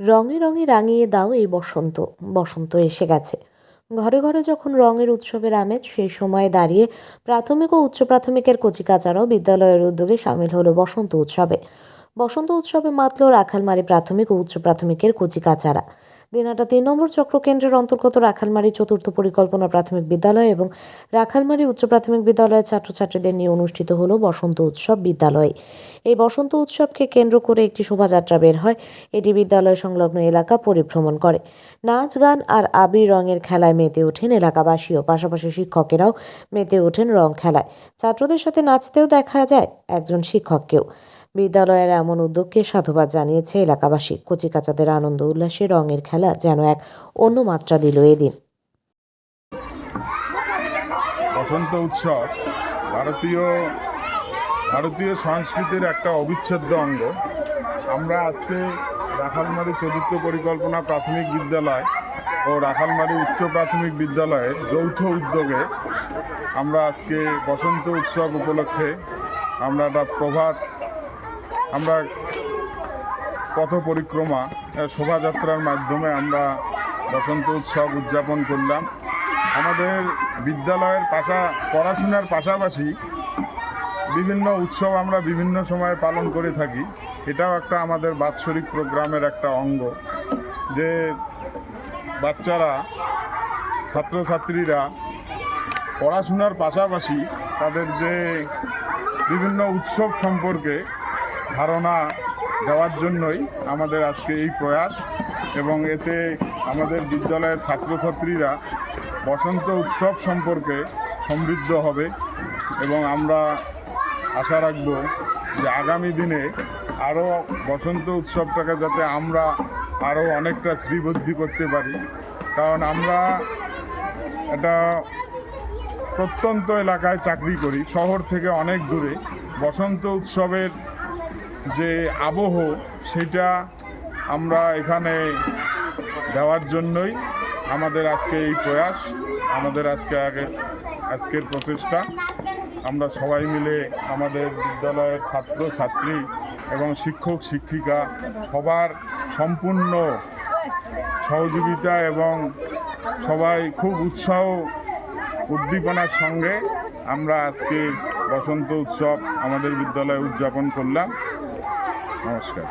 রঙে রঙে রাঙিয়ে দাও এই বসন্ত বসন্ত এসে গেছে। ঘরে ঘরে যখন রঙের উৎসবের আমেজ, সেই সময়ে দাঁড়িয়ে প্রাথমিক ও উচ্চ প্রাথমিকের কচিকাচারাও বিদ্যালয়ের উদ্যোগে সামিল হলো বসন্ত উৎসবে। বসন্ত উৎসবে মাতল রাখালমারি প্রাথমিক ও উচ্চ প্রাথমিকের কচিকাচারা। দিনাটা তিন নম্বর চক্র কেন্দ্রের অন্তর্গত রাখালমারি চতুর্থ পরিকল্পনা প্রাথমিক বিদ্যালয় এবং রাখালমারি উচ্চ প্রাথমিক বিদ্যালয়ের ছাত্রছাত্রীদের নিয়ে অনুষ্ঠিত হল বসন্ত উৎসব বিদ্যালয়। এই বসন্ত উৎসবকে কেন্দ্র করে একটি শোভাযাত্রা বের হয়। এটি বিদ্যালয় সংলগ্ন এলাকা পরিভ্রমণ করে। নাচ, গান আর আবির রঙের খেলায় মেতে ওঠেন এলাকাবাসীও পাশাপাশি শিক্ষকেরাও মেতে ওঠেন রং খেলায়। ছাত্রদের সাথে নাচতেও দেখা যায়, একজন শিক্ষককেও বিদ্যালয়ের এমন উদ্যোগকে সাধুবাদ জানিয়েছে এলাকাবাসী। কচিকাচাদের আনন্দ উল্লাসে রঙের খেলা যেন এক অন্য মাত্রা দিল এদিন। বসন্ত উৎসব ভারতীয় ভারতীয় সংস্কৃতির একটা অবিচ্ছেদ্য অঙ্গ। আমরা আজকে রাখালমারি চতুর্থ পরিকল্পনা প্রাথমিক বিদ্যালয় ও রাখালমারি উচ্চ প্রাথমিক বিদ্যালয়ের যৌথ উদ্যোগে আমরা আজকে বসন্ত উৎসব উপলক্ষে আমরা একটা প্রভাত আমরা পথ পরিক্রমা শোভাযাত্রার মাধ্যমে আমরা বসন্ত উৎসব উদযাপন করলাম। আমাদের বিদ্যালয়ের পাশা, পড়াশোনার পাশাপাশি বিভিন্ন উৎসব আমরা বিভিন্ন সময়ে পালন করে থাকি। এটাও একটা আমাদের বাৎসরিক প্রোগ্রামের একটা অঙ্গ যে বাচ্চারা, ছাত্রছাত্রীরা পড়াশোনার পাশাপাশি তাদের যে বিভিন্ন উৎসব সম্পর্কে ধারণা দেওয়ার জন্যই আমাদের আজকে এই প্রয়াস এবং এতে আমাদের বিদ্যালয়ের ছাত্রছাত্রীরা বসন্ত উৎসব সম্পর্কে সমৃদ্ধ হবে এবং আমরা আশা রাখব যে আগামী দিনে আরও বসন্ত উৎসবটাকে যাতে আমরা আরও অনেকটা শ্রীবৃদ্ধি করতে পারি। কারণ আমরা এটা প্রত্যন্ত এলাকায় চাকরি করি, শহর থেকে অনেক দূরে। বসন্ত উৎসবের যে আবহ, সেটা আমরা এখানে দেওয়ার জন্যই আমাদের আজকে এই প্রয়াস, আমাদের আজকে আগে, আজকের প্রচেষ্টা। আমরা সবাই মিলে আমাদের বিদ্যালয়ের ছাত্র, ছাত্রী এবং শিক্ষক, শিক্ষিকা সবার সম্পূর্ণ সহযোগিতা এবং সবাই খুব উৎসাহ, উদ্দীপনার সঙ্গে আমরা আজকে বসন্ত উৎসব আমাদের বিদ্যালয়ে উদযাপন করলাম। নমস্কার।